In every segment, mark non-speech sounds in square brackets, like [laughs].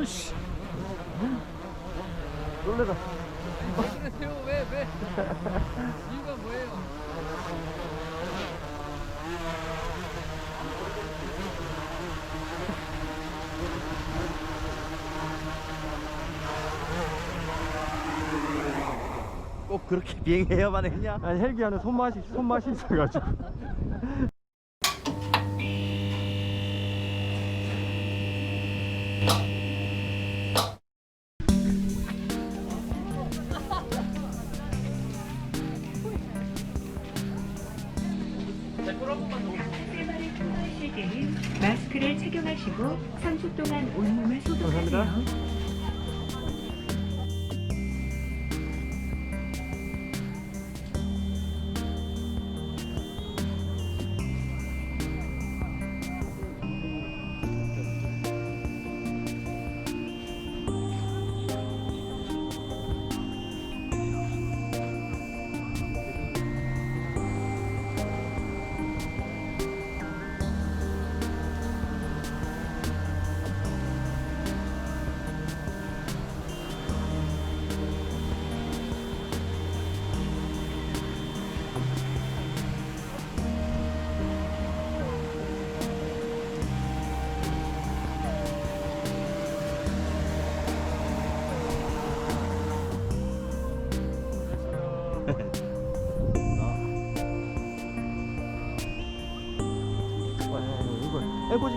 으이씨. 놀래라. 왜 그러세요? 왜 왜? 이유가 뭐예요? 꼭 그렇게 비행해야만 했냐? 아니 헬기 안에 손맛이 손맛이 있어가지고. 마스크를 착용하시고 3초 동안 온몸을 소독하세요. 감사합니다.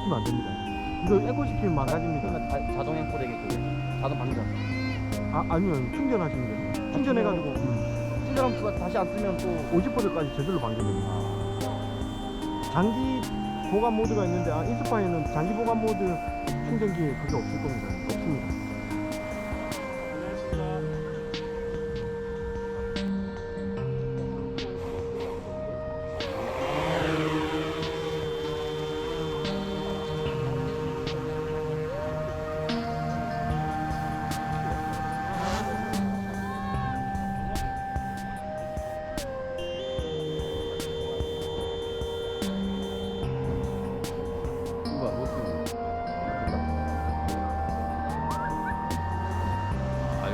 시키면 안 됩니다. 이거 에고 시키면 망가집니다. 그러면 자동 앵콜 되겠고 자동 방전. 아 아니면 충전하시면 돼요. 충전해가지고 음, 충전하면 다시 안 쓰면 또 50%까지 저절로 방전됩니다. 장기 보관 모드가 있는데 아, 인스파이어는 장기 보관 모드 충전기에 그게 없을 겁니다.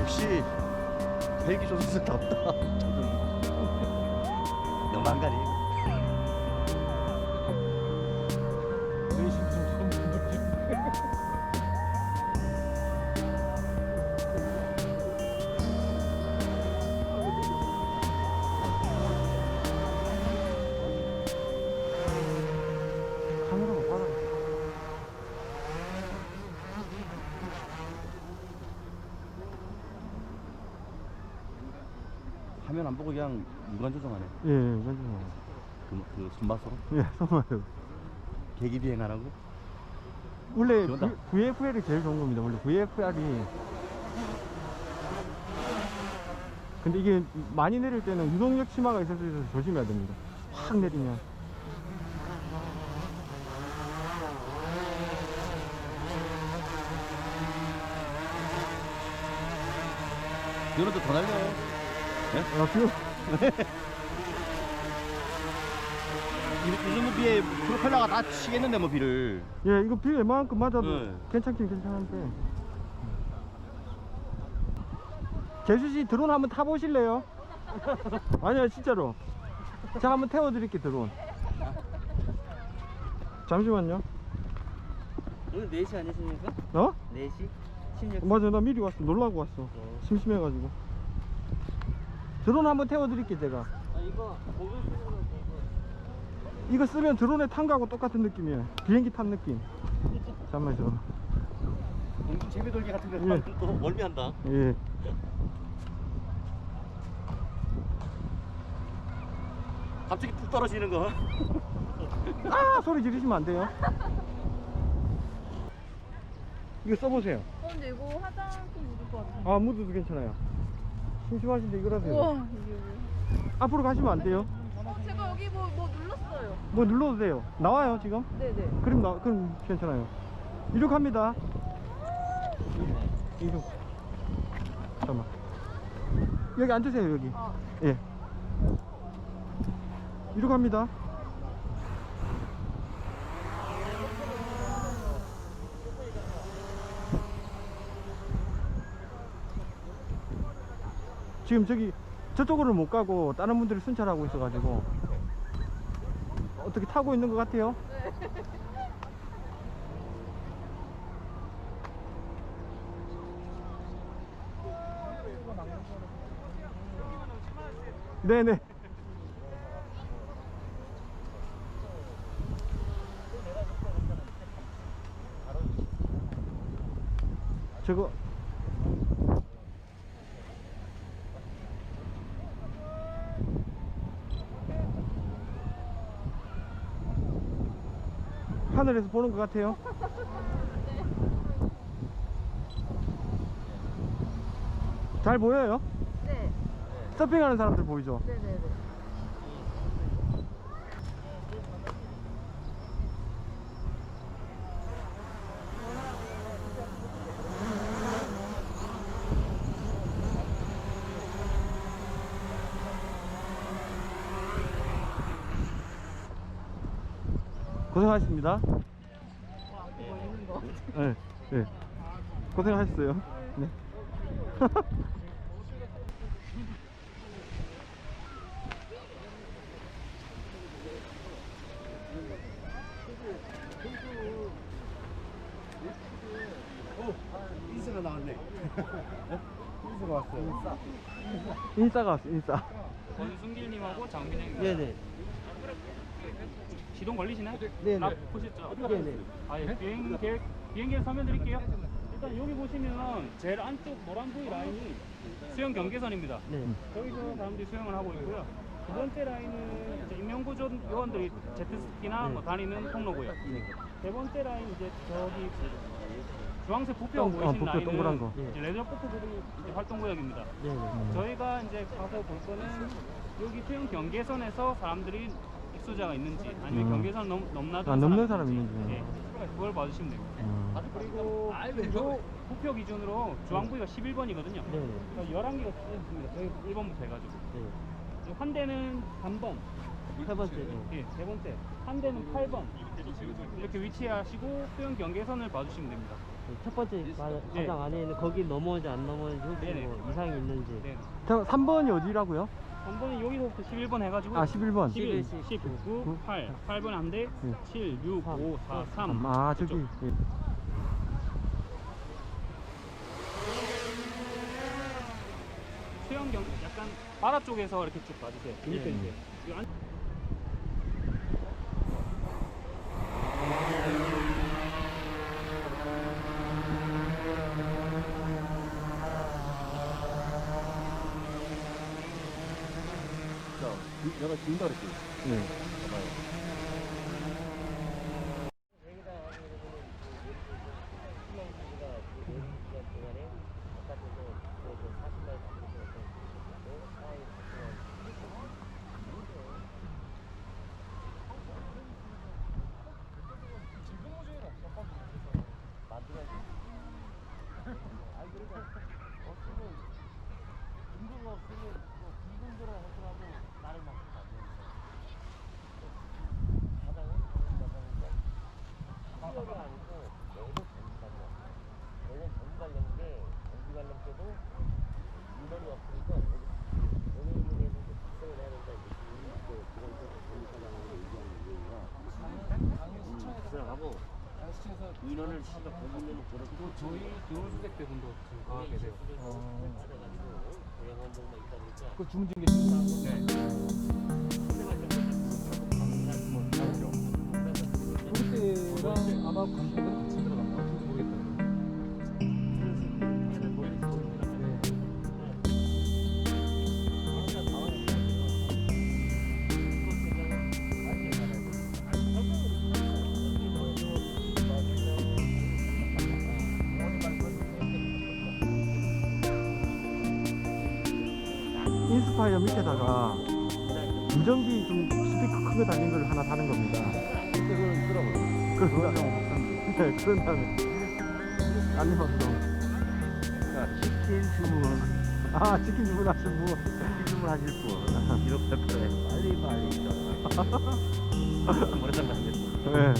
역시 헬기 조선스답다. [laughs] 너무 한가리. 안 보고 그냥 육안 조정하네. 예, 예, 괜찮아요. 그, 그 손맛으로 예, [laughs] somebody. 계기 비행하라고. 원래. V- VFL이 제일 좋은 겁니다. 원래 VFR이 근데 이게 많이 내릴 때는 유동력 있을 수 있어서 조심해야 됩니다. 확 내리면 이거는 또더 날려. 아, 그, 이, 이 정도 비에 프로펠러가 다 치겠는데 뭐 비를. 예, 이거 비 웬만큼 맞아도 네. 괜찮긴 괜찮은데. 재수 씨 드론 한번 타보실래요? [laughs] 아니야 진짜로. 제가 한번 태워드릴게 드론. 잠시만요. 오늘 4시 아니십니까? 어? 4시? 신력 맞아 나 미리 왔어 놀라고 왔어 심심해가지고 드론 한번 태워드릴게 제가 아 이거 고급 쓰는 이거 쓰면 드론에 탄 거하고 똑같은 느낌이에요 비행기 탄 느낌 [laughs] 잠깐만 저 공중 제비 돌기 같은 거 예. 또 멀미한다. 예. 갑자기 푹 떨어지는 거. [laughs] 아 소리 지르시면 안 돼요 이거 써보세요 어, 근데 이거 화장품 묻을 것 같은데. 아 무드도 괜찮아요 심심하신데 이거라세요. 우와, 이게 왜? 앞으로 가시면 안 돼요? 어, 제가 여기 뭐, 뭐 눌렀어요. 뭐 눌러도 돼요. 나와요 지금? 네네. 그럼 나 그럼 괜찮아요. 이륙합니다. 이륙 잠깐만. 여기 앉으세요 여기. 아. 예. 이륙합니다 지금 저기 저쪽으로 못 가고 다른 분들이 순찰하고 있어가지고 어떻게 타고 있는 것 같아요? 네네. 저거 하늘에서 보는 것 같아요. 잘 보여요? 네. 서핑하는 사람들 보이죠? 네네네. 고생하셨습니다. 거. 네, 네. 고생하셨어요. 네. 인스가 나왔네. 인스가 왔어요. 인싸가 왔어, 인싸. 권순길님하고 장민영님. 네네. 시동 걸리시나요? 네네. 나 보셨죠? 네 네. 아, 예. 비행 계획 비행기를 설명 드릴게요. 일단 여기 보시면 제일 안쪽 노란 부위 라인이 수영 경계선입니다. 네. 저기서 사람들이 수영을 하고 있고요. 두 번째 라인은 이제 임명구조 요원들이 제트스키나 뭐 다니는 통로고요. 세 번째 라인 이제 저기 주황색 부표 동- 보이시는 어, 부표 라인은 동그란 거. 이제 레저 포트들이 이제 활동 구역입니다. 네 네. 저희가 이제 가서 볼 거는 여기 수영 경계선에서 사람들이 입수자가 있는지 아니면 음. 경계선 넘, 넘나든 아, 넘는 사람이 사람이 있는지. 네, 그걸 봐주시면 됩니다. 음. 그리고 요 부표 기준으로 주황 부위가 11번이거든요. 네 네. 11개가 있습니다. 저희 1번부터 해가지고. 네. 한 대는 3번, 세 번째. 예, 세 번째. 한 대는 8번. 이렇게 위치하시고 수영 경계선을 봐주시면 됩니다. 첫 번째 예. 가장 안에 있는 거기 넘어오지 안 넘어오는지 혹시 네네. 뭐 이상이 있는지. 네. 자, 3번이 어디라고요? 3번은 여기서부터 11번 해가지고 아, 11번. 11, 11, 19, 8, 8번에 한 대, 네. 7, 6, 5, 4, 3. 아, 저기. 예. 수영 경 약간 바다 쪽에서 이렇게 쭉 봐주세요. 밑에 이제. 이 내가 준다 그랬지. 네. 인원을 시가 보면 그렇고 저희 교수색 대분도 지금 가 계세요. 보니까 그 중징계 네. 그때랑 아마 관계는 스파이어 밑에다가 무전기 좀 스피커 크게 달린 걸 하나 다는 겁니다. 그걸 있더라고요. 그런 다음에, 네, 그런 다음에. 안내방송. 치킨 주문 아, 치킨 주문하신 분. 치킨 주문하실 분 이렇게 빨리 빨리 머리 담갔는데 네.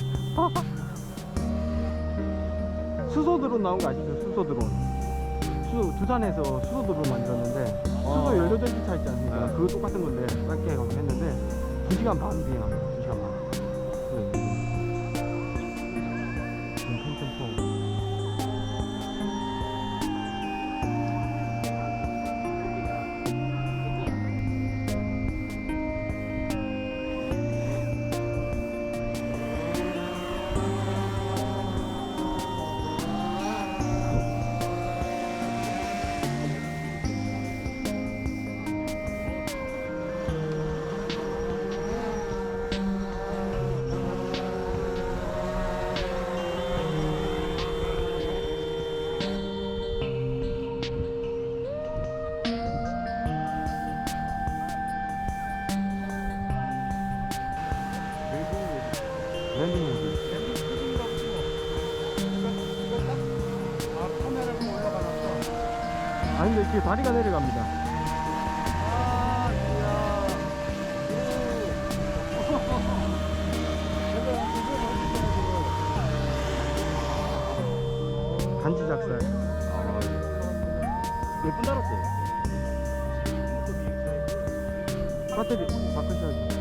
수소 드론 나온 거 아시죠? 수소 드론. 수, 두산에서 수소도로 만들었는데 수소 18개 차 있지 않습니까? 네. 그거 똑같은 건데 짧게 가고 했는데 2시간 반 비행합니다. 2시간 반. 네. 아니 근데 이렇게 다리가 내려갑니다. 간지 작살. 몇분 달았어요? 배터리 바꾸셔야죠.